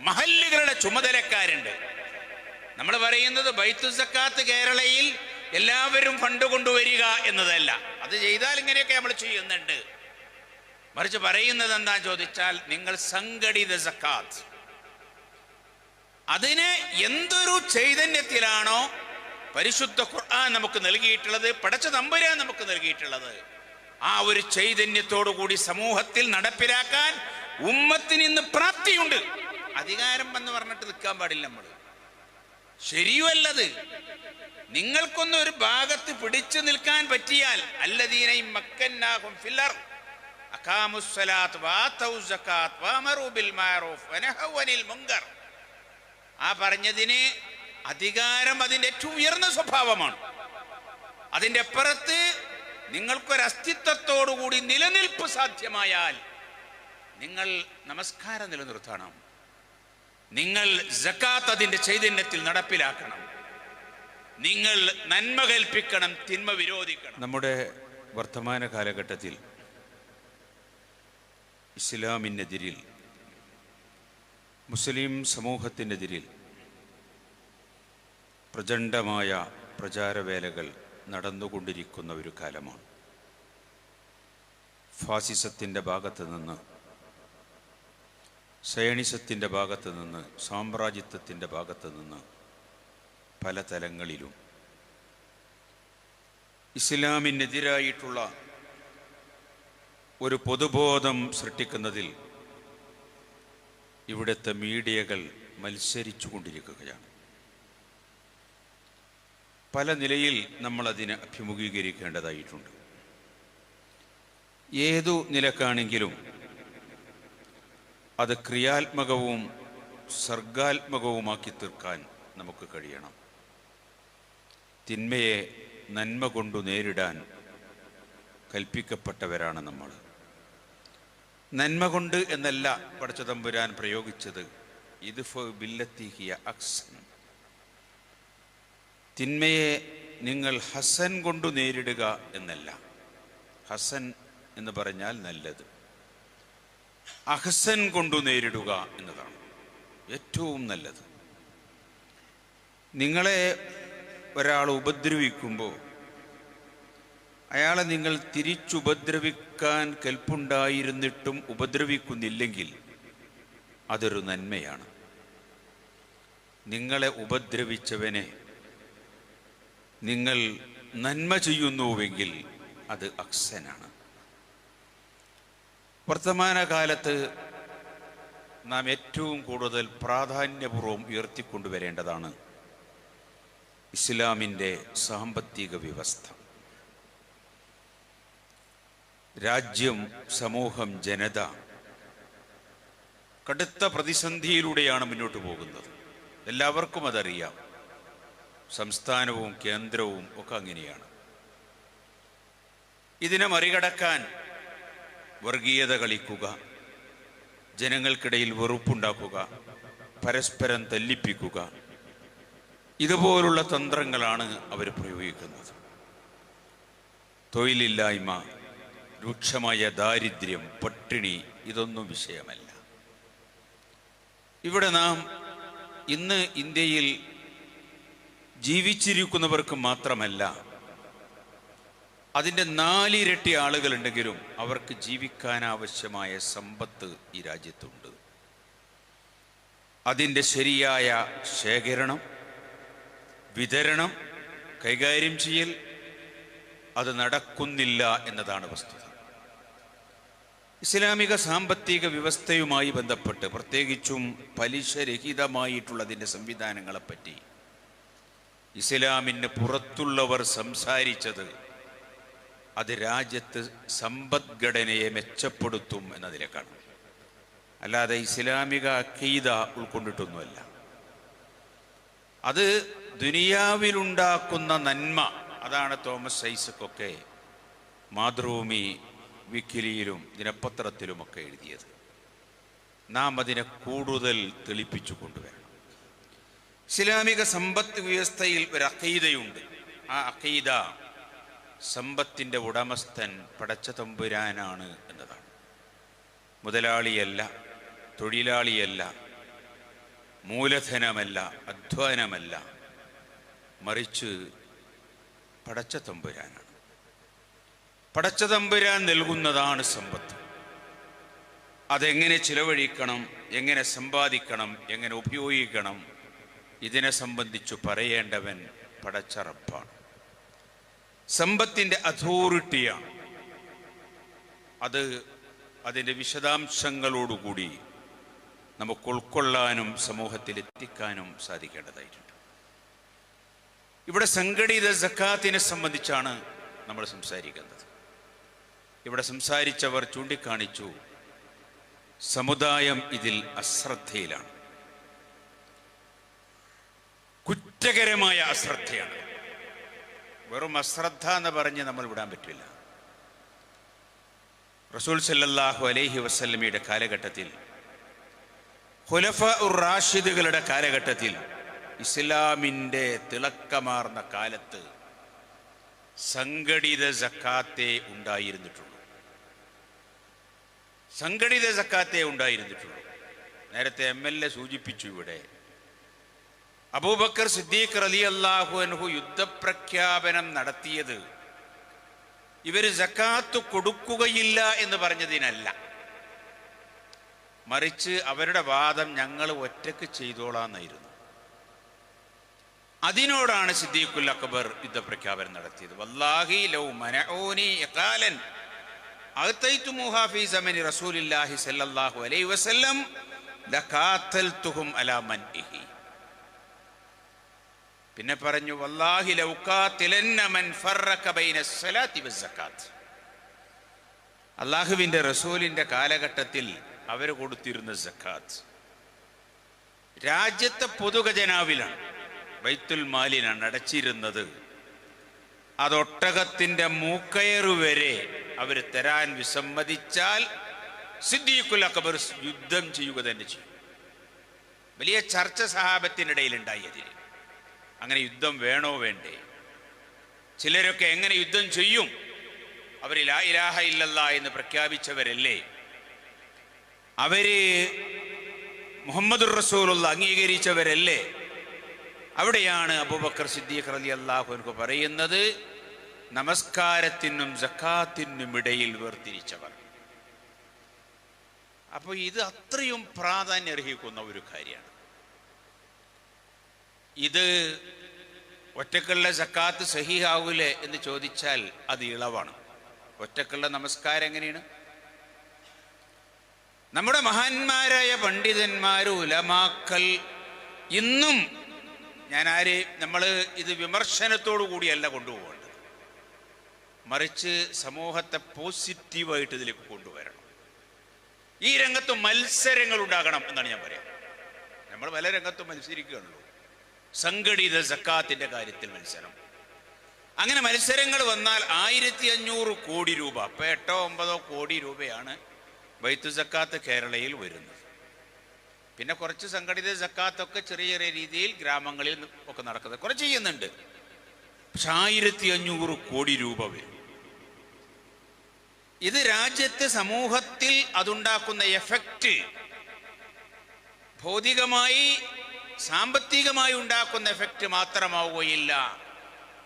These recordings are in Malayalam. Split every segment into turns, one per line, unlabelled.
മഹല്ലുകളുടെ ചുമതലക്കാരുണ്ട്. നമ്മൾ പറയുന്നത് ബൈത്തു സക്കാത്ത് കേരളയിൽ എല്ലാവരും ഫണ്ട് കൊണ്ടുവരിക എന്നതല്ല. അത് ചെയ്താൽ ഇങ്ങനെയൊക്കെ നമ്മൾ ചെയ്യുന്നുണ്ട്. മറിച്ച് പറയുന്നത് എന്താ ചോദിച്ചാൽ നിങ്ങൾ സംഘടിത സക്കാത്ത്. അതിന് എന്തൊരു ചൈതന്യത്തിലാണോ പരിശുദ്ധ ഖുർആൻ നമുക്ക് നൽകിയിട്ടുള്ളത് പടച്ച തമ്പുരാൻ നമുക്ക് നൽകിയിട്ടുള്ളത്. ആ ഒരു ചൈതന്യത്തോടു കൂടി സമൂഹത്തിൽ നടപ്പിലാക്കാൻ ഉമ്മത്തിന് ഇന്ന് പ്രാപ്തിയുണ്ട്. അധികാരം എന്ന് പറഞ്ഞിട്ട് നിൽക്കാൻ പാടില്ല നമ്മൾ ശരിയുമല്ലത്. നിങ്ങൾക്കൊന്ന് ഒരു ഭാഗത്ത് പിടിച്ചു നിൽക്കാൻ പറ്റിയാൽ അല്ലദീനയും മക്കന്നാഹും ഫില്ലർ. അഖാമുസ്സലാത്ത് വാതൗ സക്കാത്ത് വഅമറു ബിൽ മഅറൂഫ് വനഹൗ മുങ്കർ. ആ പറഞ്ഞതിന് അധികാരം അതിന്റെ ഏറ്റവും ഉയർന്ന സ്വഭാവമാണ്. അതിന്റെ അപ്പുറത്ത് നിങ്ങൾക്കൊരു അസ്തിത്വത്തോടുകൂടി നിലനിൽപ്പ് സാധ്യമായാൽ നിങ്ങൾ നമസ്കാരം നിലനിർത്തണം. നിങ്ങൾ ജക്കാത്ത് അതിന്റെ ചൈതന്യത്തിൽ നടപ്പിലാക്കണം. നിങ്ങൾ നന്മ കൽപ്പിക്കണം തിന്മ വിരോധിക്കണം.
നമ്മുടെ വർത്തമാന കാലഘട്ടത്തിൽ ഇസ്ലാമിനെതിരിൽ മുസ്ലിം സമൂഹത്തിനെതിരിൽ പ്രചണ്ഡമായ പ്രചാരവേലകൾ നടന്നുകൊണ്ടിരിക്കുന്ന ഒരു കാലമാണ്. ഫാസിസത്തിന്റെ ഭാഗത്ത് നിന്ന് സയണിസത്തിന്റെ ഭാഗത്ത് നിന്ന് സാമ്രാജ്യത്വത്തിന്റെ ഭാഗത്ത് നിന്ന് പല തലങ്ങളിലും ഇസ്ലാമിനെതിരായിട്ടുള്ള ഒരു പൊതുബോധം സൃഷ്ടിക്കുന്നതിൽ ഇവിടുത്തെ മീഡിയകൾ മത്സരിച്ചു കൊണ്ടിരിക്കുകയാണ് പല നിലയിൽ നമ്മളതിനെ അഭിമുഖീകരിക്കേണ്ടതായിട്ടുണ്ട്. ഏതു നിലക്കാണെങ്കിലും അത് ക്രിയാത്മകവും സർഗാത്മകവുമാക്കി തീർക്കാൻ നമുക്ക് കഴിയണം. തിന്മയെ നന്മ കൊണ്ടു നേരിടാൻ കൽപ്പിക്കപ്പെട്ടവരാണ് നമ്മൾ. നന്മ കൊണ്ട് എന്നല്ല പടച്ചതമ്പുരാൻ പ്രയോഗിച്ചത്. ഇത് ബില്ലത്തിഹിയ അക്സൻ. തിന്മയെ നിങ്ങൾ ഹസൻ കൊണ്ടു നേരിടുക എന്നല്ല. ഹസൻ എന്ന് പറഞ്ഞാൽ നല്ലത്. അഹസൻ കൊണ്ടു നേരിടുക എന്നതാണ് ഏറ്റവും നല്ലത്. നിങ്ങളെ ഒരാൾ ഉപദ്രവിക്കുമ്പോൾ അയാളെ നിങ്ങൾ തിരിച്ചുപദ്രവിക്കാൻ കൽപ്പുണ്ടായിരുന്നിട്ടും ഉപദ്രവിക്കുന്നില്ലെങ്കിൽ അതൊരു നന്മയാണ്. നിങ്ങളെ ഉപദ്രവിച്ചവനെ നിങ്ങൾ നന്മ ചെയ്യുന്നുവെങ്കിൽ അത് അക്സനാണ് വർത്തമാനകാലത്ത് നാം ഏറ്റവും കൂടുതൽ പ്രാധാന്യപൂർവം ഉയർത്തിക്കൊണ്ടുവരേണ്ടതാണ് ഇസ്ലാമിന്റെ സാമ്പത്തിക വ്യവസ്ഥ. രാജ്യം സമൂഹം ജനത കടുത്ത പ്രതിസന്ധിയിലൂടെയാണ് മുന്നോട്ട് പോകുന്നത്. എല്ലാവർക്കും അതറിയാം. സംസ്ഥാനവും കേന്ദ്രവും ഒക്കെ അങ്ങനെയാണ്. ഇതിനെ മറികടക്കാൻ വർഗീയത കളിക്കുക ജനങ്ങൾക്കിടയിൽ വെറുപ്പുണ്ടാക്കുക പരസ്പരം തല്ലിപ്പിക്കുക ഇതുപോലുള്ള തന്ത്രങ്ങളാണ് അവർ പ്രയോഗിക്കുന്നത്. തൊഴിലില്ലായ്മ രൂക്ഷമായ ദാരിദ്ര്യം പട്ടിണി ഇതൊന്നും വിഷയമല്ല. ഇവിടെ നാം ഇന്ന് ഇന്ത്യയിൽ ജീവിച്ചിരിക്കുന്നവർക്ക് മാത്രമല്ല അതിന്റെ നാലിരട്ടി ആളുകളുണ്ടെങ്കിലും അവർക്ക് ജീവിക്കാനാവശ്യമായ സമ്പത്ത് ഈ രാജ്യത്തുണ്ട്. അതിന്റെ ശരിയായ ശേഖരണം വിതരണം കൈകാര്യം ചെയ്യൽ അത് നടക്കുന്നില്ല എന്നതാണ് വസ്തുത. ഇസ്ലാമിക സാമ്പത്തിക വ്യവസ്ഥയുമായി ബന്ധപ്പെട്ട് പ്രത്യേകിച്ചും പലിശരഹിതമായിട്ടുള്ളതിന്റെ സംവിധാനങ്ങളെപ്പറ്റി ഇസ്ലാമിന് പുറത്തുള്ളവർ സംസാരിച്ചത് അത് രാജ്യത്ത് സമ്പദ്ഘടനയെ മെച്ചപ്പെടുത്തും എന്നതിലേക്കാണ്. അല്ലാതെ ഇസ്ലാമിക അക്കീത ഉൾക്കൊണ്ടിട്ടൊന്നുമല്ല. അത് ദുനിയാവിലുണ്ടാക്കുന്ന നന്മ അതാണ് തോമസ് ഐസക്കൊക്കെ മാതൃഭൂമി വിക്കിലിയിലും ദിനപത്രത്തിലുമൊക്കെ എഴുതിയത്. നാം അതിനെ കൂടുതൽ തെളിപ്പിച്ചു കൊണ്ടുവരണം. ഇസ്ലാമിക സമ്പത്ത് വ്യവസ്ഥയിൽ ഒരു അക്കീതയുണ്ട് ആ അക്കീത സമ്പത്തിന്റെ ഉടമസ്ഥൻ പടച്ച തമ്പുരാനാണ് എന്നതാണ്. മുതലാളിയല്ല തൊഴിലാളിയല്ല മൂലധനമല്ല അധ്വാനമല്ല മറിച്ച് പടച്ച തമ്പുരാനാണ്. പടച്ച തമ്പുരാൻ നൽകുന്നതാണ് സമ്പത്ത്. അതെങ്ങനെ ചിലവഴിക്കണം എങ്ങനെ സമ്പാദിക്കണം എങ്ങനെ ഉപയോഗിക്കണം ഇതിനെ സംബന്ധിച്ചു പറയേണ്ടവൻ പടച്ച റബ്ബാണ്. സമ്പത്തിന്റെ അതോറിറ്റിയാണ്. അത് അതിന്റെ വിശദാംശങ്ങളോടുകൂടി നമുക്ക് ഉൾക്കൊള്ളാനും സമൂഹത്തിൽ എത്തിക്കാനും സാധിക്കേണ്ടതായിട്ടുണ്ട്. ഇവിടെ സംഘടിത സക്കാത്തിനെ സംബന്ധിച്ചാണ് നമ്മൾ സംസാരിക്കുന്നത്. ഇവിടെ സംസാരിച്ചവർ ചൂണ്ടിക്കാണിച്ചു സമുദായം ഇതിൽ അശ്രദ്ധയിലാണ്. കുറ്റകരമായ അശ്രദ്ധയാണ്. വെറും അശ്രദ്ധ എന്ന് പറഞ്ഞ് നമ്മൾ വിടാൻ പറ്റില്ല. റസൂൽ സല്ലല്ലാഹു അലൈഹി വസല്ലമയുടെ കാലഘട്ടത്തിൽ ഹുലഫ റാഷിദുകളുടെ കാലഘട്ടത്തിൽ ഇസ്ലാമിന്റെ തിളക്കമാർന്ന കാലത്ത് സംഘടിത സക്കാത്തെ ഉണ്ടായിരുന്നിട്ടുള്ളൂ. സംഘടിത സക്കാത്തെ ഉണ്ടായിരുന്നിട്ടുള്ളൂ. നേരത്തെ എം എൽ എ സൂചിപ്പിച്ചു ഇവിടെ അബൂബക്കർ സിദ്ദീഖ് റലി അള്ളാഹു അൻഹു യുദ്ധപ്രഖ്യാപനം നടത്തിയത് ഇവർ സക്കാത്ത് കൊടുക്കുകയില്ല എന്ന് പറഞ്ഞതിനല്ല. മറിച്ച് അവരുടെ വാദം ഞങ്ങൾ ഒറ്റയ്ക്ക് ചെയ്തോളാന്നായിരുന്നു. അതിനോടാണ് സിദ്ദീഖുൽ അക്ബർ യുദ്ധപ്രഖ്യാപനം നടത്തിയത്. വല്ലാഹി ലൗ മനഊനി ഇഖാലൻ അഗ്തൈതുമുഹാ മുഹാഫി സമനി റസൂലില്ലാഹി സല്ലല്ലാഹു അലൈഹി വസല്ലം ലഖാതൽതുഹും അലാ മൻഇഹി. പിന്നെ പറഞ്ഞു വല്ലാഹി റസൂലിന്റെ ബൈന റസൂലിന്റെ കാലഘട്ടത്തിൽ അവർ കൊടുത്തിരുന്ന സക്കാത്ത്. രാജ്യത്തെ പൊതുഖജനാവിലാണ് ബൈത്തുൽ മാലിനാണ് അടച്ചിരുന്നത്. അതൊട്ടകത്തിന്റെ മൂക്കയറു വരെ അവർ തരാൻ വിസമ്മതിച്ചാൽ സിദ്ദീഖുൽ അക്ബർ യുദ്ധം ചെയ്യുക തന്നെ ചെയ്യും. വലിയ ചർച്ച സഹാബത്തിനിടയിൽ ഉണ്ടായി അങ്ങനെ യുദ്ധം വേണോ വേണ്ടേ? ചിലരൊക്കെ എങ്ങനെ യുദ്ധം ചെയ്യും? അവർ ലാ ഇലാഹ ഇല്ലല്ല എന്ന് പ്രഖ്യാപിച്ചവരല്ലേ? അവർ മുഹമ്മദ് റസൂലുള്ള അംഗീകരിച്ചവരല്ലേ? അവിടെയാണ് അബൂബക്കർ സിദ്ദീഖ് അലി അള്ളാഹു പറയുന്നത് നമസ്കാരത്തിനും ജക്കാത്തിനും ഇടയിൽ വേർതിരിച്ചവർ. അപ്പോൾ ഇത് അത്രയും പ്രാധാന്യം അർഹിക്കുന്ന ഒരു കാര്യമാണ്. ഇത് ഒറ്റക്കുള്ള സക്കാത്ത് സഹിയാവൂലേ എന്ന് ചോദിച്ചാൽ അത് ഇളവാണ്. ഒറ്റക്കുള്ള നമസ്കാരം എങ്ങനെയാണ്? നമ്മുടെ മഹാന്മാരായ പണ്ഡിതന്മാർ ഉലമാക്കൽ ഇന്നും ഞാൻ ആര് നമ്മൾ ഇത് വിമർശനത്തോടു കൂടിയല്ല കൊണ്ടുപോകേണ്ടത്. മറിച്ച് സമൂഹത്തെ പോസിറ്റീവായിട്ട് ഇതിലേക്ക് കൊണ്ടുവരണം. ഈ രംഗത്ത് മത്സരങ്ങൾ ഉണ്ടാകണം എന്നാണ് ഞാൻ പറയാം നമ്മൾ പല രംഗത്തും മത്സരിക്കുകയുള്ളൂ സംഘടിത സക്കാത്തിന്റെ കാര്യത്തിൽ മത്സരം. അങ്ങനെ മത്സരങ്ങൾ വന്നാൽ ആയിരത്തി അഞ്ഞൂറ് കോടി രൂപ അപ്പൊ എട്ടോ ഒമ്പതോ കോടി രൂപയാണ് ബൈത്തു സക്കാത്ത് കേരളയിൽ വരുന്നത്. പിന്നെ കുറച്ച് സംഘടിത സക്കാത്തൊക്കെ ചെറിയ ചെറിയ രീതിയിൽ ഗ്രാമങ്ങളിൽ ഒക്കെ നടക്കുന്നത്. കുറച്ച് ചെയ്യുന്നുണ്ട്. പക്ഷെ ആയിരത്തി അഞ്ഞൂറ് കോടി രൂപ വരും. ഇത് രാജ്യത്ത് സമൂഹത്തിൽ അതുണ്ടാക്കുന്ന എഫക്റ്റ് ഭൗതികമായി സാമ്പത്തികമായി ഉണ്ടാക്കുന്ന എഫക്റ്റ് മാത്രമാവുകയില്ല.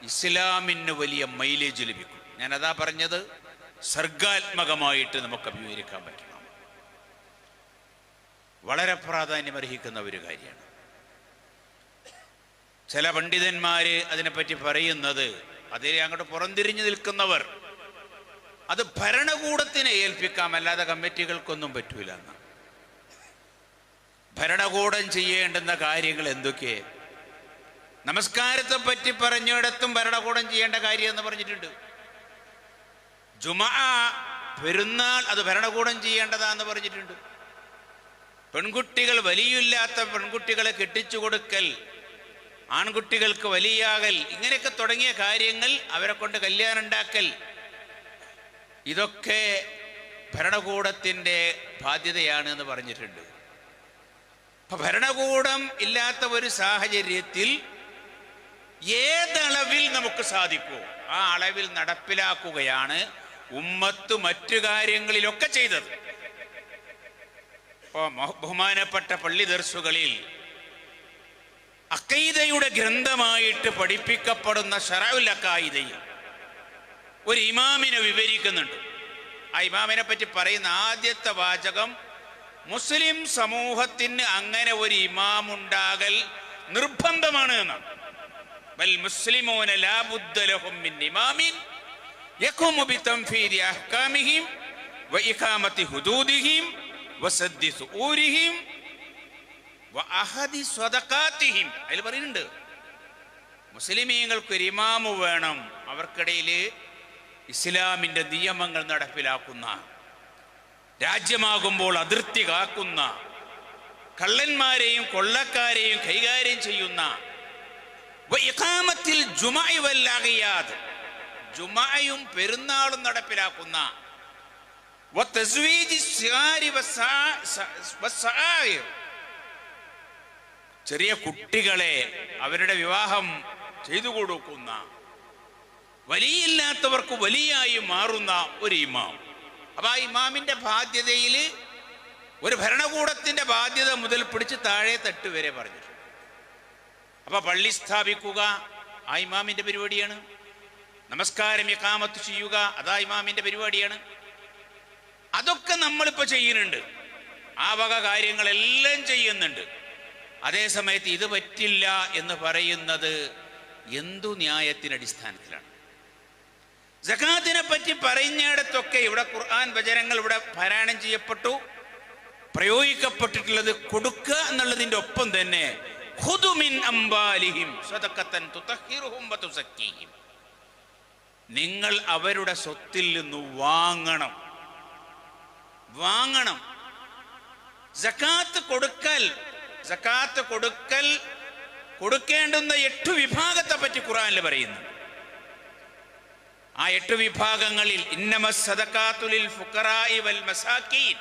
ഇസ്ലാമിന് വലിയ മൈലേജ് ലഭിക്കും. ഞാൻ അതാ പറഞ്ഞത് സർഗാത്മകമായിട്ട് നമുക്ക് അഭിമുഖീകരിക്കാൻ പറ്റണം വളരെ പ്രാധാന്യമർഹിക്കുന്ന ഒരു കാര്യമാണ്. ചില പണ്ഡിതന്മാര് അതിനെപ്പറ്റി പറയുന്നത് അതിൽ അങ്ങോട്ട് പുറംതിരിഞ്ഞു നിൽക്കുന്നവർ അത് ഭരണകൂടത്തിനെ ഏൽപ്പിക്കാം അല്ലാതെ കമ്മിറ്റികൾക്കൊന്നും പറ്റൂല എന്ന് ഭരണകൂടം ചെയ്യേണ്ടുന്ന കാര്യങ്ങൾ എന്തൊക്കെ? നമസ്കാരത്തെ പറ്റി പറഞ്ഞിടത്തും ഭരണകൂടം ചെയ്യേണ്ട കാര്യം എന്ന് പറഞ്ഞിട്ടുണ്ട്. ജുമ പെരുന്നാൾ അത് ഭരണകൂടം ചെയ്യേണ്ടതാന്ന് പറഞ്ഞിട്ടുണ്ട്. പെൺകുട്ടികൾ വലിയില്ലാത്ത പെൺകുട്ടികളെ കെട്ടിച്ചു കൊടുക്കൽ ആൺകുട്ടികൾക്ക് വലിയാകൽ ഇങ്ങനെയൊക്കെ തുടങ്ങിയ കാര്യങ്ങൾ അവരെ കൊണ്ട് കല്യാണം ഉണ്ടാക്കൽ ഇതൊക്കെ ഭരണകൂടത്തിന്റെ ബാധ്യതയാണ് എന്ന് പറഞ്ഞിട്ടുണ്ട്. ഭരണകൂടം ഇല്ലാത്ത ഒരു സാഹചര്യത്തിൽ ഏതളവിൽ നമുക്ക് സാധിക്കുമോ ആ അളവിൽ നടപ്പിലാക്കുകയാണ് ഉമ്മത്ത് മറ്റു കാര്യങ്ങളിലൊക്കെ ചെയ്തത്. ഇപ്പോൾ ബഹുമാനപ്പെട്ട പള്ളി ദർസുകളിൽ
അക്കൈതയുടെ ഗ്രന്ഥമായിട്ട് പഠിപ്പിക്കപ്പെടുന്ന ഷറവുൽ അക്കായിതയിൽ ഒരു ഇമാമിനെ വിവരിക്കുന്നുണ്ട്. ആ ഇമാമിനെ പറ്റി പറയുന്ന ആദ്യത്തെ വാചകം മുസ്ലിം സമൂഹത്തിന് അങ്ങനെ ഒരു ഇമാമുണ്ടാകൽ നിർബന്ധമാണ് എന്നാണ്. ബൽ മുസ്ലിമൂന ലാ ബുദ്ദ ലഹും മിൻ ഇമാമിൻ അഹ്കാമിഹിം ഹുദൂദിഹിം പറയുന്നുണ്ട് മുസ്ലിമീങ്ങൾക്ക് ഒരു ഇമാമു വേണം അവർക്കിടയിൽ ഇസ്ലാമിന്റെ നിയമങ്ങൾ നടപ്പിലാക്കുന്ന രാജ്യമാകുമ്പോൾ അതിർത്തി കാക്കുന്ന കള്ളന്മാരെയും കൊള്ളക്കാരെയും കൈകാര്യം ചെയ്യുന്ന ഇഖാമത്തിൽ ജുമായി പെരുന്നാളും നടപ്പിലാക്കുന്ന ചെറിയ കുട്ടികളെ അവരുടെ വിവാഹം ചെയ്തു കൊടുക്കുന്ന വലിയില്ലാത്തവർക്ക് വലിയായി മാറുന്ന ഒരു ഇമാം. അപ്പൊ ആ ഇമാമിന്റെ ബാധ്യതയിൽ ഒരു ഭരണകൂടത്തിന്റെ ബാധ്യത മുതൽ പിടിച്ച് താഴെ തട്ട് വരെ പറഞ്ഞിട്ടുണ്ട്. അപ്പൊ പള്ളി സ്ഥാപിക്കുക ആ ഇമാമിന്റെ പരിപാടിയാണ്. നമസ്കാരം ഇക്കാമത്ത് ചെയ്യുക അതാ ഇമാമിന്റെ പരിപാടിയാണ്. അതൊക്കെ നമ്മളിപ്പോ ചെയ്യുന്നുണ്ട്. ആ വക കാര്യങ്ങളെല്ലാം ചെയ്യുന്നുണ്ട്. അതേസമയത്ത് ഇത് പറ്റില്ല എന്ന് പറയുന്നത് എന്തു ന്യായത്തിന് അടിസ്ഥാനത്തിലാണ് ജക്കാത്തിനെ പറ്റി പറയുന്നിടത്തൊക്കെ ഇവിടെ ഖുർആൻ വചനങ്ങൾ ഇവിടെ പാരായണം ചെയ്യപ്പെട്ടു. പ്രയോഗിക്കപ്പെട്ടിട്ടുള്ളത് കൊടുക്കുക എന്നുള്ളതിന്റെ ഒപ്പം തന്നെ നിങ്ങൾ അവരുടെ സ്വത്തിൽ നിന്ന് വാങ്ങണം. വാങ്ങണം. ജക്കാത്ത് കൊടുക്കൽ ജക്കാത്ത് കൊടുക്കൽ കൊടുക്കേണ്ടുന്ന എട്ട് വിഭാഗത്തെ പറ്റി ഖുറാനിൽ പറയുന്നു. ആ എട്ട് വിഭാഗങ്ങളിൽ ഇന്നമ സദക്കാത്തുലിൽ ഫുക്കറായി വൽ മസാക്കീൻ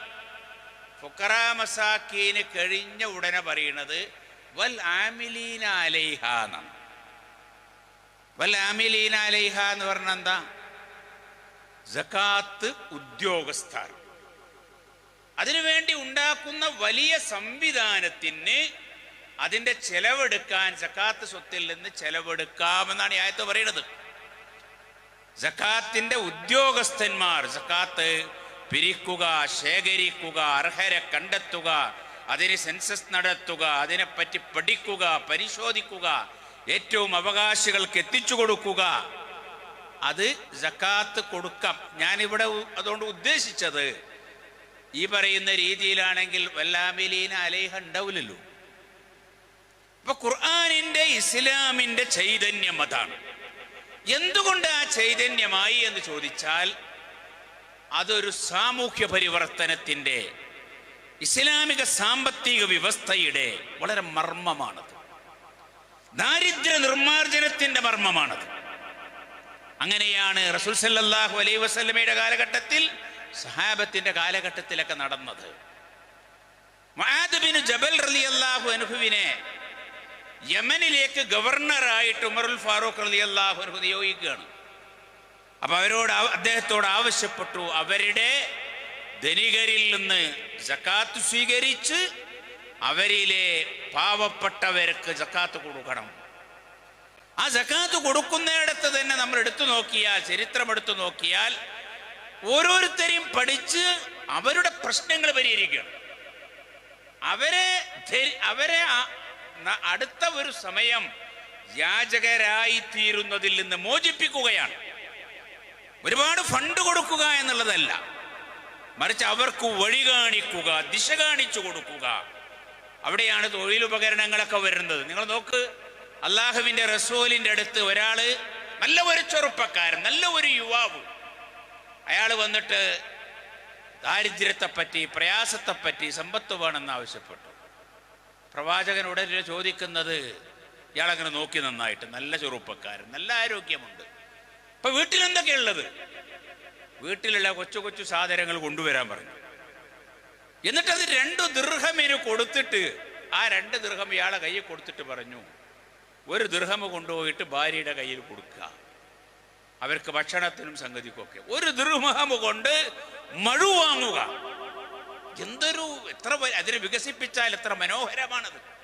ഫുക്കറ മസാക്കീന് കഴിഞ്ഞ ഉടനെ പറയുന്നത് വൽ ആമിലീന അലൈഹ എന്നാണ് വൽ ആമിലീന അലൈഹ എന്ന് പറഞ്ഞ എന്താ? ജക്കാത്ത് ഉദ്യോഗസ്ഥർ. അതിനുവേണ്ടി ഉണ്ടാക്കുന്ന വലിയ സംവിധാനത്തിന് അതിന്റെ ചെലവെടുക്കാൻ ജക്കാത്ത് സ്വത്തിൽ നിന്ന് ചെലവെടുക്കാമെന്നാണ് ഈ ആയത്ത് പറയുന്നത്. ജക്കാത്തിന്റെ ഉദ്യോഗസ്ഥന്മാർ ജക്കാത്ത് പിരിക്കുക ശേഖരിക്കുക അർഹരെ കണ്ടെത്തുക അതിന് സെൻസസ് നടത്തുക അതിനെപ്പറ്റി പഠിക്കുക പരിശോധിക്കുക ഏറ്റവും അവകാശികൾക്ക് എത്തിച്ചു കൊടുക്കുക. അത് ജക്കാത്ത് കൊടുക്കാം. ഞാനിവിടെ അതുകൊണ്ട് ഉദ്ദേശിച്ചത് ഈ പറയുന്ന രീതിയിലാണെങ്കിൽ വല്ലാമിലീന അലേഹ ഉണ്ടാവില്ലല്ലോ. അപ്പൊ ഖുർആാനിന്റെ ഇസ്ലാമിന്റെ ചൈതന്യം അതാണ്. എന്തുകൊണ്ട് ആ ചൈതന്യമായി എന്ന് ചോദിച്ചാൽ അതൊരു സാമൂഹ്യ പരിവർത്തനത്തിന്റെ ഇസ്ലാമിക സാമ്പത്തിക വ്യവസ്ഥയുടെ വളരെ മർമ്മമാണത്. ദാരിദ്ര്യ നിർമാർജനത്തിന്റെ മർമ്മമാണത്. അങ്ങനെയാണ് റസൂൽ സല്ലാഹു അലൈ വസ്ലമയുടെ കാലഘട്ടത്തിൽ സഹാബത്തിന്റെ കാലഘട്ടത്തിലൊക്കെ നടന്നത്. ജബൽ റലി റളിയല്ലാഹു അൻഹുവിനെ യമനിലേക്ക് ഗവർണറായിട്ട് ഉമറുൽ ഫാറൂഖ് റളിയല്ലാഹു അൻഹു നിയോഗിക്കുകയാണ്. അപ്പൊ അവരോട് അദ്ദേഹത്തോട് ആവശ്യപ്പെട്ടു. അവരുടെ ധനികരിൽ നിന്ന് ജക്കാത്ത് സ്വീകരിച്ച് അവരിലെ പാവപ്പെട്ടവർക്ക് ജക്കാത്ത് കൊടുക്കണം. ആ ജക്കാത്ത് കൊടുക്കുന്നിടത്ത് തന്നെ നമ്മൾ എടുത്തു നോക്കിയാൽ ചരിത്രം എടുത്തു നോക്കിയാൽ ഓരോരുത്തരെയും പഠിച്ച് അവരുടെ പ്രശ്നങ്ങൾ പരിഹരിക്കണം അവരെ അവരെ അടുത്ത ഒരു സമയം യാചകരായി തീരുന്നതിൽ നിന്ന് മോചിപ്പിക്കുകയാണ്. ഒരുപാട് ഫണ്ട് കൊടുക്കുക എന്നുള്ളതല്ല. മറിച്ച് അവർക്ക് വഴി കാണിക്കുക ദിശ കാണിച്ചു കൊടുക്കുക. അവിടെയാണ് തൊഴിലുപകരണങ്ങളൊക്കെ വരുന്നത്. നിങ്ങൾ നോക്ക് അള്ളാഹുവിന്റെ റസൂലിന്റെ അടുത്ത് ഒരാൾ നല്ല ഒരു ചെറുപ്പക്കാരൻ നല്ല ഒരു യുവാവ്. അയാൾ വന്നിട്ട് ദാരിദ്ര്യത്തെപ്പറ്റി പ്രയാസത്തെപ്പറ്റി സമ്പത്ത് വേണമെന്ന് ആവശ്യപ്പെട്ടു. പ്രവാചകൻ ഉടനെ ചോദിക്കുന്നത് ഇയാളങ്ങനെ നോക്കി നന്നായിട്ട്. നല്ല ചെറുപ്പക്കാരൻ നല്ല ആരോഗ്യമുണ്ട്. ഇപ്പൊ വീട്ടിൽ എന്തൊക്കെയുള്ളത് വീട്ടിലുള്ള കൊച്ചു കൊച്ചു സാധനങ്ങൾ കൊണ്ടുവരാൻ പറഞ്ഞു. എന്നിട്ട് അത് രണ്ടു ദീർഘമിന് കൊടുത്തിട്ട് ആ രണ്ട് ദീർഘം ഇയാളെ കയ്യിൽ കൊടുത്തിട്ട് പറഞ്ഞു ഒരു ദീർഘം കൊണ്ടുപോയിട്ട് ഭാര്യയുടെ കയ്യിൽ കൊടുക്കുക. അവർക്ക് ഭക്ഷണത്തിനും സംഗതിക്കൊക്കെ ഒരു ദീർഘം കൊണ്ട് മഴു വാങ്ങുക. എന്തൊരു എത്ര അതിനെ വികസിപ്പിച്ചാൽ എത്ര മനോഹരമാണത്.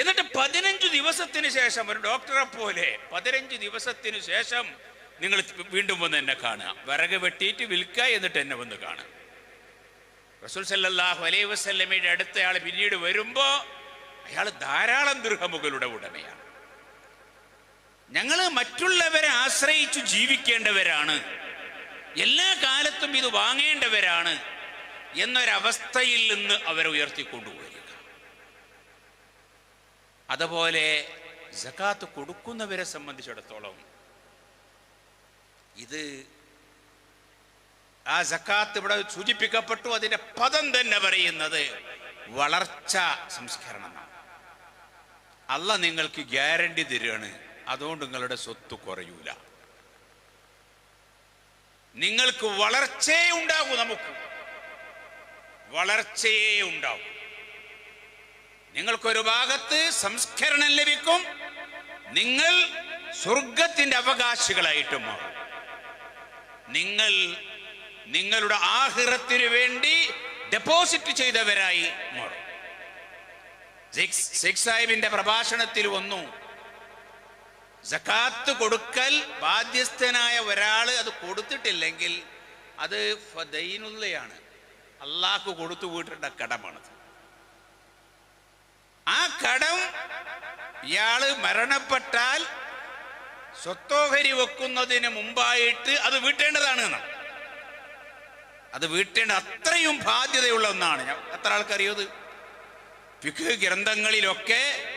എന്നിട്ട് പതിനഞ്ചു ദിവസത്തിന് ശേഷം ഒരു ഡോക്ടറെ പോലെ പതിനഞ്ച് ദിവസത്തിന് ശേഷം നിങ്ങൾ വീണ്ടും വന്ന് എന്നെ കാണുക. വിറക് വെട്ടിയിട്ട് വിൽക്കുക എന്നിട്ട് എന്നെ വന്ന് കാണുക. റസൂൽ സല്ലാഹു അലൈഹി വസല്ലമയുടെ അടുത്ത ആൾ പിന്നീട് വരുമ്പോ അയാൾ ധാരാളം ദൃഹമുകളുടെ ഉടമയാണ്. ഞങ്ങൾ മറ്റുള്ളവരെ ആശ്രയിച്ചു ജീവിക്കേണ്ടവരാണ്. എല്ലാ കാലത്തും ഇത് വാങ്ങേണ്ടവരാണ്. എന്നൊരവസ്ഥയിൽ നിന്ന് അവരെ ഉയർത്തിക്കൊണ്ടുവരിക അതുപോലെ ജക്കാത്ത് കൊടുക്കുന്നവരെ സംബന്ധിച്ചിടത്തോളം ഇത് ആ ജക്കാത്ത് ഇവിടെ സൂചിപ്പിക്കപ്പെട്ടു അതിന്റെ പദം തന്നെ പറയുന്നത് വളർച്ച സംസ്കരണമാണ്. അല്ല നിങ്ങൾക്ക് ഗ്യാരണ്ടി തരികയാണ് അതുകൊണ്ട് നിങ്ങളുടെ സ്വത്ത് കുറയൂല. നിങ്ങൾക്ക് വളർച്ചയുണ്ടാകും നമുക്ക്. വളർച്ചയേ ഉണ്ടാവും. നിങ്ങൾക്കൊരു ഭാഗത്ത് സംസ്കരണം ലഭിക്കും നിങ്ങൾ സ്വർഗത്തിന്റെ അവകാശികളായിട്ട് മാറും. നിങ്ങൾ നിങ്ങളുടെ ആഹിറത്തിന് വേണ്ടി ഡെപ്പോസിറ്റ് ചെയ്തവരായി മാറും. സിക്സ് സാഹിബിന്റെ പ്രഭാഷണത്തിൽ വന്നു. സക്കാത്ത് കൊടുക്കൽ ബാധ്യസ്ഥനായ ഒരാൾ അത് കൊടുത്തിട്ടില്ലെങ്കിൽ അത് ഫദൈനുള്ളയാണ് അള്ളാഹ്ക്ക് കൊടുത്തു വീട്ടേണ്ട കടമാണത്. ആ കടം ഇയാൾ മരണപ്പെട്ടാൽ സ്വത്തോഹരി വെക്കുന്നതിന് മുമ്പായിട്ട് അത് വീട്ടേണ്ടതാണ് എന്നാണ്. അത് വീട്ടേണ്ട അത്രയും ബാധ്യതയുള്ള ഒന്നാണ്. എത്ര ആൾക്കറിയോ ഇത്? ഫിഖ് ഗ്രന്ഥങ്ങളിലൊക്കെ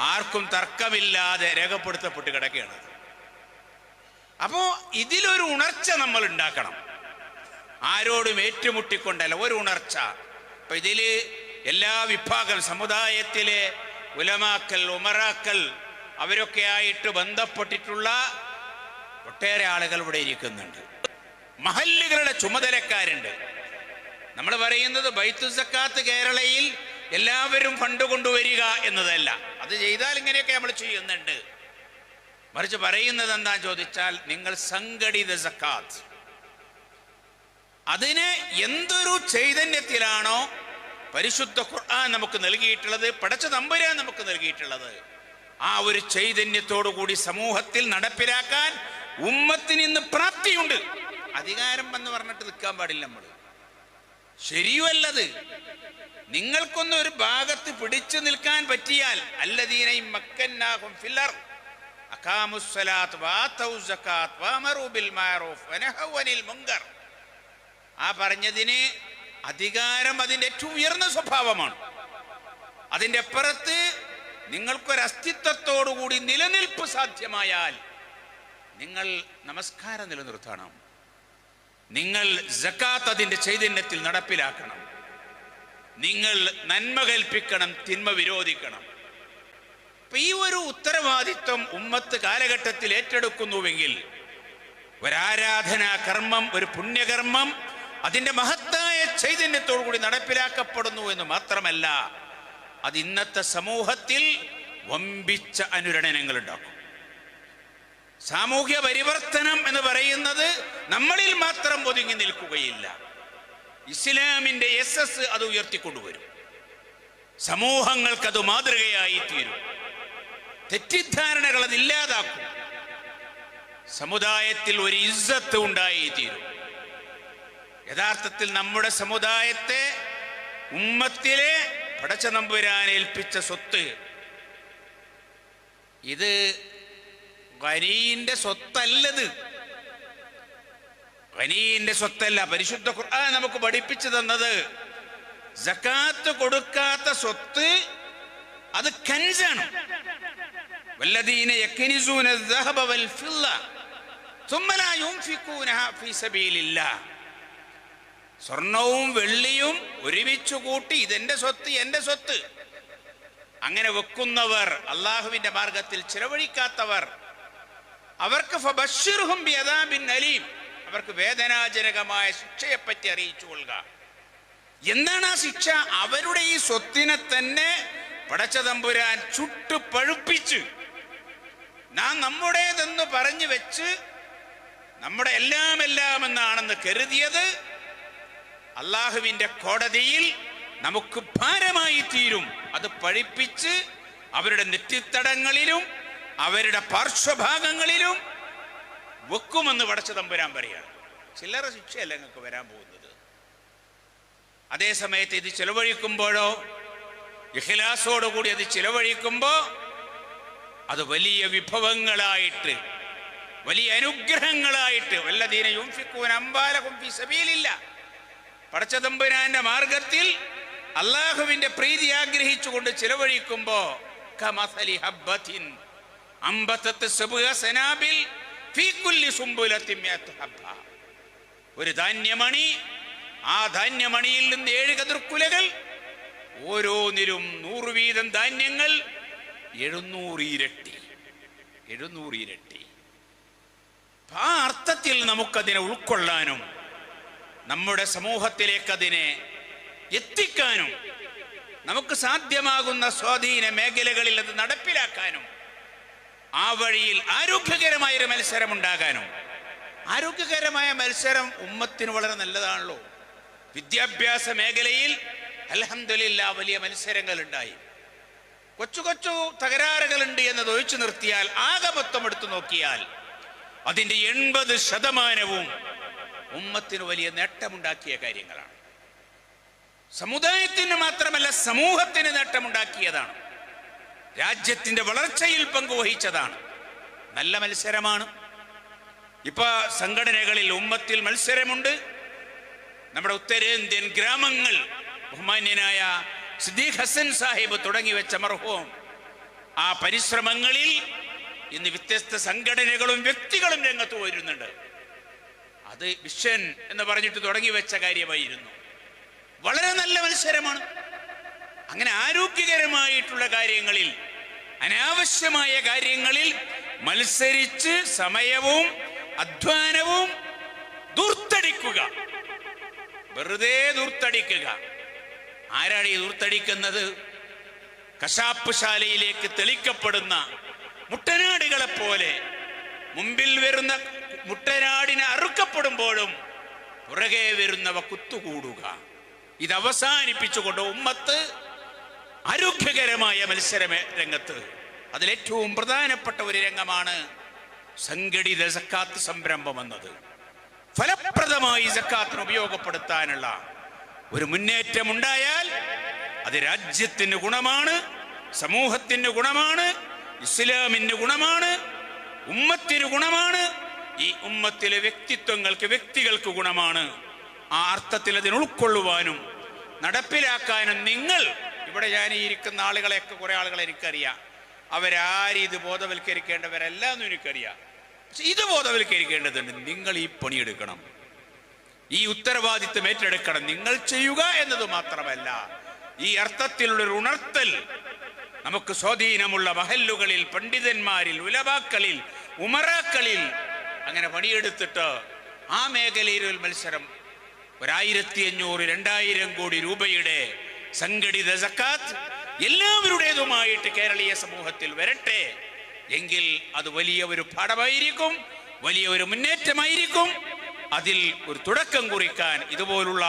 ആർക്കും തർക്കമില്ലാതെ രേഖപ്പെടുത്തപ്പെട്ട് കിടക്കുകയാണ്. അത്. അപ്പോ ഇതിലൊരു ഉണർച്ച നമ്മൾ ഉണ്ടാക്കണം. ആരോടും ഏറ്റുമുട്ടിക്കൊണ്ടല്ല ഒരു ഉണർച്ച. അപ്പൊ ഇതിൽ എല്ലാ വിഭാഗം സമുദായത്തിലെ ഉലമാക്കൽ ഉമറാക്കൽ അവരൊക്കെ ആയിട്ട് ബന്ധപ്പെട്ടിട്ടുള്ള ഒട്ടേറെ ആളുകൾ ഇവിടെ ഇരിക്കുന്നുണ്ട്. മഹല്ലുകളുടെ ചുമതലക്കാരുണ്ട്. നമ്മൾ പറയുന്നത് ബൈത്തു സക്കാത്ത് കേരളയിൽ എല്ലാവരും ഫണ്ട് കൊണ്ടുവരിക എന്നതല്ല. അത് ചെയ്താൽ ഇങ്ങനെയൊക്കെ നമ്മൾ ചെയ്യുന്നുണ്ട്. മറിച്ച് പറയുന്നത് എന്താ ചോദിച്ചാൽ നിങ്ങൾ സംഘടിത സക്കാത്ത്. അതിന് എന്തൊരു ചൈതന്യത്തിലാണോ പരിശുദ്ധ ഖുർആൻ നമുക്ക് നൽകിയിട്ടുള്ളത് പടച്ച തമ്പുരാൻ നമുക്ക് നൽകിയിട്ടുള്ളത്. ആ ഒരു ചൈതന്യത്തോടു കൂടി സമൂഹത്തിൽ നടപ്പിലാക്കാൻ ഉമ്മത്തിന് ഇന്ന് പ്രാപ്തിയുണ്ട്. അധികാരം എന്ന് പറഞ്ഞിട്ട് നിൽക്കാൻ പാടില്ല നമ്മൾ ശരിയുമല്ലത്. നിങ്ങൾക്കൊന്നും ഒരു ഭാഗത്ത് പിടിച്ചു നിൽക്കാൻ പറ്റിയാൽ അല്ലദീനയും ഫില്ലർ. അഖാമുസ്സലാത്ത് വാതൗ സക്കാത്ത് വഅമറു ബിൽ മഅറൂഫ് വനഹവ മുങ്കർ. ആ പറഞ്ഞതിന് അധികാരം അതിന്റെ ഏറ്റവും ഉയർന്ന സ്വഭാവമാണ്. അതിന്റെ അപ്പുറത്ത് നിങ്ങൾക്കൊരു അസ്തിത്വത്തോടുകൂടി നിലനിൽപ്പ് സാധ്യമായാൽ നിങ്ങൾ നമസ്കാരം നിലനിർത്തണം. നിങ്ങൾ ജക്കാത്ത് അതിന്റെ ചൈതന്യത്തിൽ നടപ്പിലാക്കണം. നിങ്ങൾ നന്മ കൽപ്പിക്കണം തിന്മ വിരോധിക്കണം. അപ്പൊ ഈ ഒരു ഉത്തരവാദിത്വം ഉമ്മത്ത് കാലഘട്ടത്തിൽ ഏറ്റെടുക്കുന്നുവെങ്കിൽ ഒരാരാധനാ കർമ്മം ഒരു പുണ്യകർമ്മം അതിന്റെ മഹത്തായ ചൈതന്യത്തോടു കൂടി നടപ്പിലാക്കപ്പെടുന്നു എന്ന് മാത്രമല്ല അത് ഇന്നത്തെ സമൂഹത്തിൽ വമ്പിച്ച അനുരണനങ്ങൾ ഉണ്ടാക്കും. സാമൂഹ്യ പരിവർത്തനം എന്ന് പറയുന്നത് നമ്മളിൽ മാത്രം ഒതുങ്ങി നിൽക്കുകയില്ല. ഇസ്ലാമിന്റെ എസ് എസ് അത് ഉയർത്തിക്കൊണ്ടുവരും. സമൂഹങ്ങൾക്കത് മാതൃകയായി തീരും. തെറ്റിദ്ധാരണകൾ അതില്ലാതാക്കും സമുദായത്തിൽ ഒരു ഇസ്സത്ത് ഉണ്ടായി തീരും. യഥാർത്ഥത്തിൽ നമ്മുടെ സമുദായത്തെ ഉമ്മത്തിലെ പടച്ച നമ്പുരാൻ ഏൽപ്പിച്ച സ്വത്ത് ഇത് ഖനീന്റെ സ്വത്തല്ലത് ഖനീന്റെ സ്വത്തല്ല പരിശുദ്ധ ഖുർആൻ നമുക്ക് പഠിപ്പിച്ചു തന്നത് ജക്കാത്ത് കൊടുക്കാത്ത സ്വത്ത് അത് കൻസാണ് വല്ലദീന യക്നിസൂന الذهب والفضة ثم لا ينفقونها في سبيل الله സ്വർണവും വെള്ളിയും ഒരുമിച്ച് കൂട്ടി ഇതെന്റെ സ്വത്ത് എന്റെ സ്വത്ത്. അങ്ങനെ വെക്കുന്നവർ അള്ളാഹുവിന്റെ മാർഗത്തിൽ ചിലവഴിക്കാത്തവർ. അവർക്ക് അലീം. അവർക്ക് വേദനാജനകമായ ശിക്ഷയെപ്പറ്റി അറിയിച്ചു കൊള്ളുക. എന്താണ് ആ ശിക്ഷ? അവരുടെ ഈ സ്വത്തിനെ തന്നെ പടച്ച തമ്പുരാൻ ചുട്ടു പഴുപ്പിച്ച് നാം നമ്മുടേതെന്ന് പറഞ്ഞു വെച്ച് നമ്മുടെ എല്ലാം എല്ലാം എന്നാണെന്ന് കരുതിയത് അള്ളാഹുവിന്റെ കോടതിയിൽ നമുക്ക് ഭാരമായി തീരും. അത് പഴിപ്പിച്ച് അവരുടെ നെറ്റിത്തടങ്ങളിലും അവരുടെ പാർശ്വഭാഗങ്ങളിലും വെക്കുമെന്ന് പടച്ച തമ്പുരാൻ പറയാണ് ചില്ലറ ശിക്ഷയല്ല നിങ്ങൾക്ക് വരാൻ പോകുന്നത്. അതേ സമയത്ത് ഇത് ചിലവഴിക്കുമ്പോഴോ ഇഹ്ലാസോടുകൂടി അത് ചിലവഴിക്കുമ്പോ അത് വലിയ വിഭവങ്ങളായിട്ട് വലിയ അനുഗ്രഹങ്ങളായിട്ട്. വല്ലതീനെ യുംഫിക്കൂൻ അമ്പാലകും ഫി സബീലില്ല. പടച്ചതമ്പുരാന്റെ മാർഗത്തിൽ അള്ളാഹുവിന്റെ പ്രീതി ആഗ്രഹിച്ചുകൊണ്ട് ചിലവഴിക്കുമ്പോ. ഒരു ധാന്യമണി ആ ധാന്യമണിയിൽ നിന്ന് ഏഴ് കതിർക്കുലകൾ ഓരോന്നിലും നൂറ് വീതം ധാന്യങ്ങൾ എഴുന്നൂറ് ഇരട്ടി എഴുന്നൂറ് ഇരട്ടി ആ അർത്ഥത്തിൽ നമുക്കതിനെ ഉൾക്കൊള്ളാനും നമ്മുടെ സമൂഹത്തിലേക്ക് അതിനെ എത്തിക്കാനും നമുക്ക് സാധ്യമാകുന്ന സ്വാധീന മേഖലകളിൽ അത് നടപ്പിലാക്കാനും ആ വഴിയിൽ ആരോഗ്യകരമായ ഒരു മത്സരം ഉണ്ടാകാനും ആരോഗ്യകരമായ മത്സരം ഉമ്മത്തിന് വളരെ നല്ലതാണല്ലോ. വിദ്യാഭ്യാസ മേഖലയിൽ അലഹമില്ല വലിയ മത്സരങ്ങൾ ഉണ്ടായി കൊച്ചു കൊച്ചു തകരാറുകളുണ്ട് എന്നത് ഒഴിച്ചു നിർത്തിയാൽ ആകെ മൊത്തം എടുത്തു നോക്കിയാൽ അതിന്റെ എൺപത് ശതമാനവും ഉമ്മത്തിന് വലിയ നേട്ടമുണ്ടാക്കിയ കാര്യങ്ങളാണ്. സമുദായത്തിന് മാത്രമല്ല സമൂഹത്തിന് നേട്ടമുണ്ടാക്കിയതാണ്. രാജ്യത്തിന്റെ വളർച്ചയിൽ പങ്കുവഹിച്ചതാണ്. നല്ല മത്സരമാണ്. ഇപ്പൊ സംഘടനകളിൽ ഉമ്മത്തിൽ മത്സരമുണ്ട്. നമ്മുടെ ഉത്തരേന്ത്യൻ ഗ്രാമങ്ങൾ ബഹുമാന്യനായ സിദ്ദീഖ് ഹസൻ സാഹിബ് തുടങ്ങി വെച്ച മർഹവും ആ പരിശ്രമങ്ങളിൽ ഇന്ന് വ്യത്യസ്ത സംഘടനകളും വ്യക്തികളും രംഗത്ത് വരുന്നുണ്ട് അത് വിശ്വൻ എന്ന് പറഞ്ഞിട്ട് തുടങ്ങി വെച്ച കാര്യമായിരുന്നു. വളരെ നല്ല മത്സരമാണ്. അങ്ങനെ ആരോഗ്യകരമായിട്ടുള്ള കാര്യങ്ങളിൽ അനാവശ്യമായ കാര്യങ്ങളിൽ മത്സരിച്ച് സമയവും അധ്വാനവും ദൂർത്തടിക്കുക. വെറുതെ ദൂർത്തടിക്കുക. ആരാണ് ഈ ദൂർത്തടിക്കുന്നത്? കശാപ്പ് ശാലയിലേക്ക് തെളിക്കപ്പെടുന്ന മുട്ടനാടുകളെ പോലെ മുമ്പിൽ വരുന്ന മുട്ടനാടിനെ അറുക്കപ്പെടുമ്പോഴും പുറകെ വരുന്നവ കുത്തുകൂടുക. ഇത് അവസാനിപ്പിച്ചുകൊണ്ട് ഉമ്മത്ത് ആരോഗ്യകരമായ മത്സര രംഗത്ത്. അതിലേറ്റവും പ്രധാനപ്പെട്ട ഒരു രംഗമാണ് സംഘടിത സക്കാത്ത് സംരംഭം എന്നത്. ഫലപ്രദമായി സക്കാത്തിന് ഉപയോഗപ്പെടുത്താനുള്ള ഒരു മുന്നേറ്റം ഉണ്ടായാൽ അത് രാജ്യത്തിന് ഗുണമാണ് സമൂഹത്തിന് ഗുണമാണ് ഇസ്ലാമിന് ഗുണമാണ് ഉമ്മത്തിന് ഗുണമാണ് ഈ ഉമ്മത്തിലെ വ്യക്തിത്വങ്ങൾക്ക് വ്യക്തികൾക്ക് ഗുണമാണ്. ആ അർത്ഥത്തിൽ അതിന് ഉൾക്കൊള്ളുവാനും നടപ്പിലാക്കാനും നിങ്ങൾ ഇവിടെ ഞാൻ ഇരിക്കുന്ന ആളുകളെയൊക്കെ കുറെ ആളുകളെ എനിക്കറിയാം. അവരാരും ഇത് ബോധവൽക്കരിക്കേണ്ടവരല്ല എന്നും എനിക്കറിയാം. പക്ഷെ ഇത് ബോധവൽക്കരിക്കേണ്ടതുണ്ട്. നിങ്ങൾ ഈ പണിയെടുക്കണം. ഈ ഉത്തരവാദിത്വം ഏറ്റെടുക്കണം. നിങ്ങൾ ചെയ്യുക എന്നത് മാത്രമല്ല ഈ അർത്ഥത്തിലുള്ള ഒരു ഉണർത്തൽ. നമുക്ക് സ്വാധീനമുള്ള മഹല്ലുകളിൽ പണ്ഡിതന്മാരിൽ ഉലവാക്കളിൽ ഉമറാക്കളിൽ അങ്ങനെ പണിയെടുത്തിട്ട് ആ മേഖലയിൽ ഒരു മത്സരം. ഒരായിരത്തി അഞ്ഞൂറ് രണ്ടായിരം കോടി രൂപയുടെ സംഘടിത സക്കാത്ത് എല്ലാവരുടേതുമായിട്ട് കേരളീയ സമൂഹത്തിൽ വരട്ടെ. എങ്കിൽ അത് വലിയ ഒരു പാഠമായിരിക്കും വലിയ ഒരു മുന്നേറ്റമായിരിക്കും. അതിൽ ഒരു തുടക്കം കുറിക്കാൻ ഇതുപോലുള്ള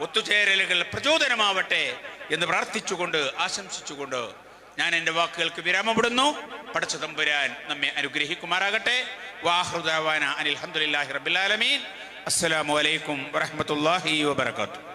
ഒത്തുചേരലുകൾ പ്രചോദനമാവട്ടെ എന്ന് പ്രാർത്ഥിച്ചുകൊണ്ട് ആശംസിച്ചുകൊണ്ട് ഞാൻ എന്റെ വാക്കുകൾക്ക് വിരാമപ്പെടുന്നു. പടച്ച തമ്പുരാൻ നമ്മെ അനുഗ്രഹിക്കുമാറാകട്ടെ. വാഹൃദാവാന അനിൽ അഹമ്മദില്ലാഹി റബിലാലമീൻ അസ്സലാമു അലൈക്കും വറഹ്മത്തുള്ളാഹി വബറകാതുഹു.